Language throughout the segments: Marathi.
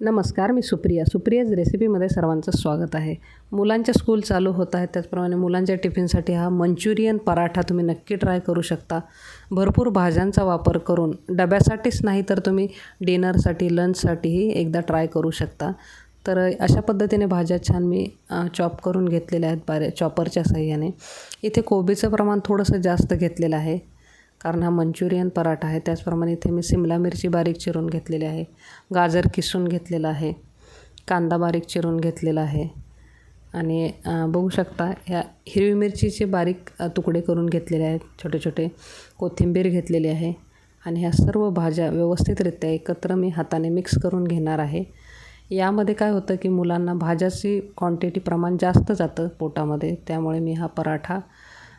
नमस्कार मी सुप्रिया. सुप्रियाज रेसिपीमध्ये सर्वांचं स्वागत आहे. मुलांच्या स्कूल चालू होत आहेत त्याचप्रमाणे मुलांच्या टिफिनसाठी हा मंचुरियन पराठा तुम्ही नक्की ट्राय करू शकता. भरपूर भाज्यांचा वापर करून डब्यासाठीच नाही तर तुम्ही डिनरसाठी लंचसाठीही एकदा ट्राय करू शकता. तर अशा पद्धतीने भाज्या छान मी चॉप करून घेतलेल्या आहेत बारे चॉपरच्या साह्याने इथे कोबीचं प्रमाण थोडंसं जास्त घेतलेलं आहे. कारण हा मंचुरियन पराठा आहे. त्याचप्रमाणे इथे मी सिमला मिरची बारीक चिरून घेतलेली आहे. गाजर किसून घेतलेला आहे. कांदा बारीक चिरून घेतलेला आहे. आणि बघू शकता ह्या हिरवी मिरचीचे बारीक तुकडे करून घेतलेले आहेत. छोटे छोटे कोथिंबीर घेतलेली आहे. आणि ह्या सर्व भाज्या व्यवस्थितरित्या एकत्र मी हाताने मिक्स करून घेणार आहे. यामध्ये काय होतं की मुलांना भाज्याची क्वांटिटी प्रमाण जास्त जातं पोटामध्ये. त्यामुळे मी हा पराठा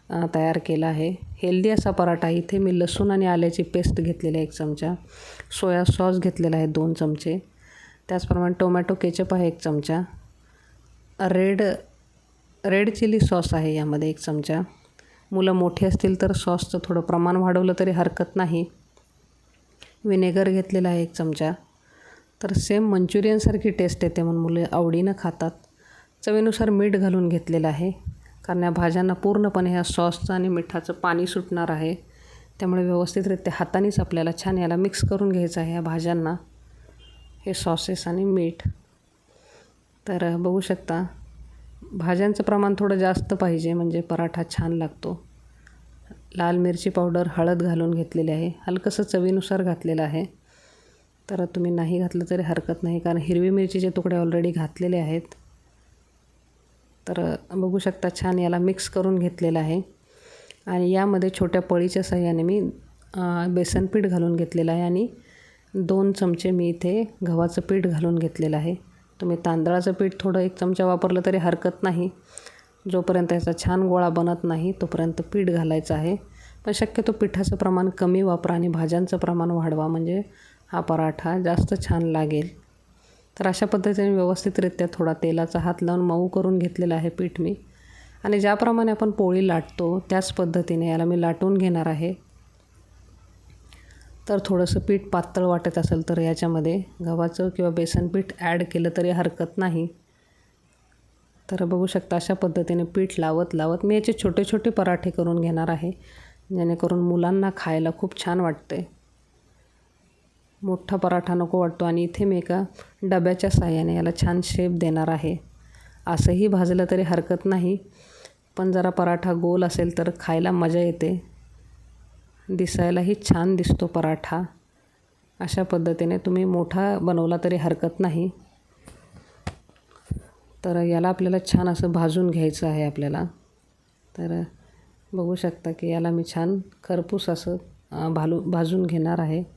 तयार केला आहे. हेल्दी असा पराठा. इथे मी लसूण आणि आल्याची पेस्ट घेतलेली आहे एक चमचा. सोया सॉस घेतलेला आहे दोन चमचे. त्याचप्रमाणे टोमॅटो केचप आहे एक चमचा. रेड रेड चिली सॉस आहे यामध्ये एक चमचा. मुलं मोठी असतील तर सॉसचं थोडं प्रमाण वाढवलं तरी हरकत नाही. विनेगर घेतलेला आहे एक चमचा. तर सेम मंचुरियनसारखी टेस्ट येते म्हणून मुलं आवडीनं खातात. चवीनुसार मीठ घालून घेतलेलं आहे. कारण या भाज्यांना पूर्णपणे ह्या सॉसचं आणि मिठाचं पाणी सुटणार आहे. त्यामुळे व्यवस्थितरित्या हातानेच आपल्याला छान याला मिक्स करून घ्यायचं आहे या भाज्यांना. हे सॉसेस आणि मीठ. तर बघू शकता भाज्यांचं प्रमाण थोडं जास्त पाहिजे म्हणजे पराठा छान लागतो. लाल मिरची पावडर हळद घालून घेतलेली आहे. हलकंसं चवीनुसार घातलेलं आहे. तर तुम्ही नाही घातलं तरी हरकत नाही कारण हिरवी मिरचीचे तुकडे ऑलरेडी घातलेले आहेत. तर बघू शकता छान याला मिक्स करून घेतलेलं आहे. आणि यामध्ये छोट्या पळीच्या साह्याने मी बेसन पीठ घालून घेतलेलं आहे आणि दोन चमचे मी इथे गव्हाचं पीठ घालून घेतलेलं आहे. तुम्ही तांदळाचं पीठ थोडं एक चमचा वापरलं तरी हरकत नाही. जोपर्यंत याचा छान गोळा बनत नाही तोपर्यंत पीठ घालायचं आहे. पण शक्यतो पिठाचं प्रमाण कमी वापरा आणि भाज्यांचं प्रमाण वाढवा. म्हणजे हा पराठा जास्त छान लागेल. तर अशा पद्धतीने व्यवस्थितरित्या थोडा तेलाचा हात लावून मऊ करून घेतलेला आहे पीठ मी. आणि ज्याप्रमाणे आपण पोळी लाटतो त्याच पद्धतीने याला मी लाटून घेणार आहे. तर थोडंसं पीठ पातळ वाटत असेल तर याच्यामध्ये गव्हाचं किंवा बेसन पीठ ॲड केलं तरी हरकत नाही. तर बघू शकता अशा पद्धतीने पीठ लावत लावत मी याचे छोटे छोटे पराठे करून घेणार आहे जेणेकरून मुलांना खायला खूप छान वाटते. मोठा पराठा नको वाटतो आणि इथे मी एका डब्याच्या साह्याने याला छान शेप देणार आहे. असंही भाजलं तरी हरकत नाही. पण जरा पराठा गोल असेल तर खायला मजा येते. दिसायलाही छान दिसतो पराठा. अशा पद्धतीने तुम्ही मोठा बनवला तरी हरकत नाही. तर याला आपल्याला छान असं भाजून घ्यायचं आहे आपल्याला. तर बघू शकता की याला मी छान खरपूस असं भालू भाजून घेणार आहे.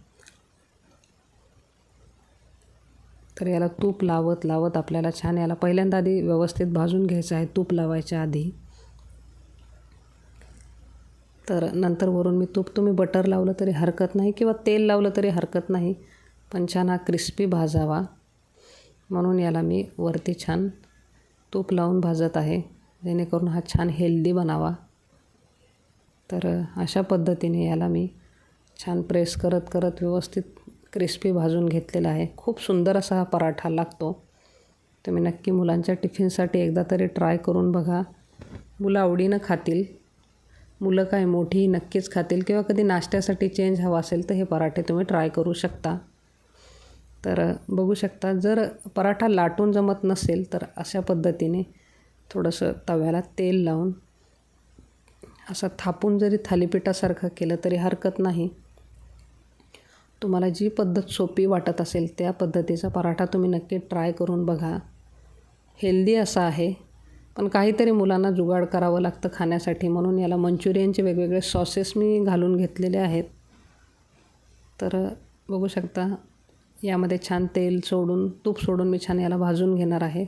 तर याला तूप लावत लावत आपल्याला छान याला पहिल्यांदा आधी व्यवस्थित भाजून घ्यायचं आहे तूप लावायच्या आधी. तर नंतर वरून मी तूप तुम्ही बटर लावलं तरी हरकत नाही किंवा तेल लावलं तरी हरकत नाही पण छान हा क्रिस्पी भाजावा. म्हणून याला मी वरती छान तूप लावून भाजत आहे जेणेकरून हा छान हेल्दी बनावा. तर अशा पद्धतीने याला मी छान प्रेस करत करत व्यवस्थित क्रिस्पी भाजून घेतलेला आहे. खूप सुंदर असा हा पराठा लागतो. तुम्ही नक्की मुलांच्या टिफिनसाठी एकदा तरी ट्राय करून बघा. मुलं आवडीनं खातील. मुलं काय मोठी नक्कीच खातील किंवा कधी नाश्त्यासाठी चेंज हवा असेल तर हे पराठे तुम्ही ट्राय करू शकता. तर बघू शकता जर पराठा लाटून जमत नसेल तर अशा पद्धतीने थोडंसं तव्याला तेल लावून असं थापून जरी थालीपीठासारखं केलं तरी हरकत नाही. तुम्हाला जी पद्धत सोपी वाटत असेल त्या पद्धतीचा पराठा तुम्ही नक्की ट्राय करून बघा. हेल्दी असा आहे. पण काहीतरी मुलांना जुगाड करावं लागतं खाण्यासाठी म्हणून याला मंचुरियनचे वेगवेगळे सॉसेस मी घालून घेतलेले आहेत. तर बघू शकता यामध्ये छान तेल सोडून तूप सोडून मी छान याला भाजून घेणार आहे.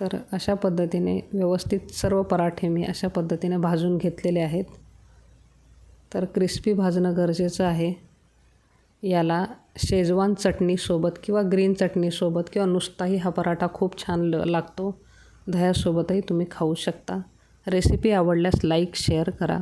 तर अशा पद्धतीने व्यवस्थित सर्व पराठे मी अशा पद्धतीने भाजून घेतलेले आहेत. तर क्रिस्पी भाजणं गरजेचं आहे. याला शेजवान चटणीसोबत किंवा ग्रीन चटणीसोबत किंवा नुसताही हा पराठा खूप छान ल लागतो. दह्यासोबतही तुम्ही खाऊ शकता. रेसिपी आवडल्यास लाईक शेअर करा.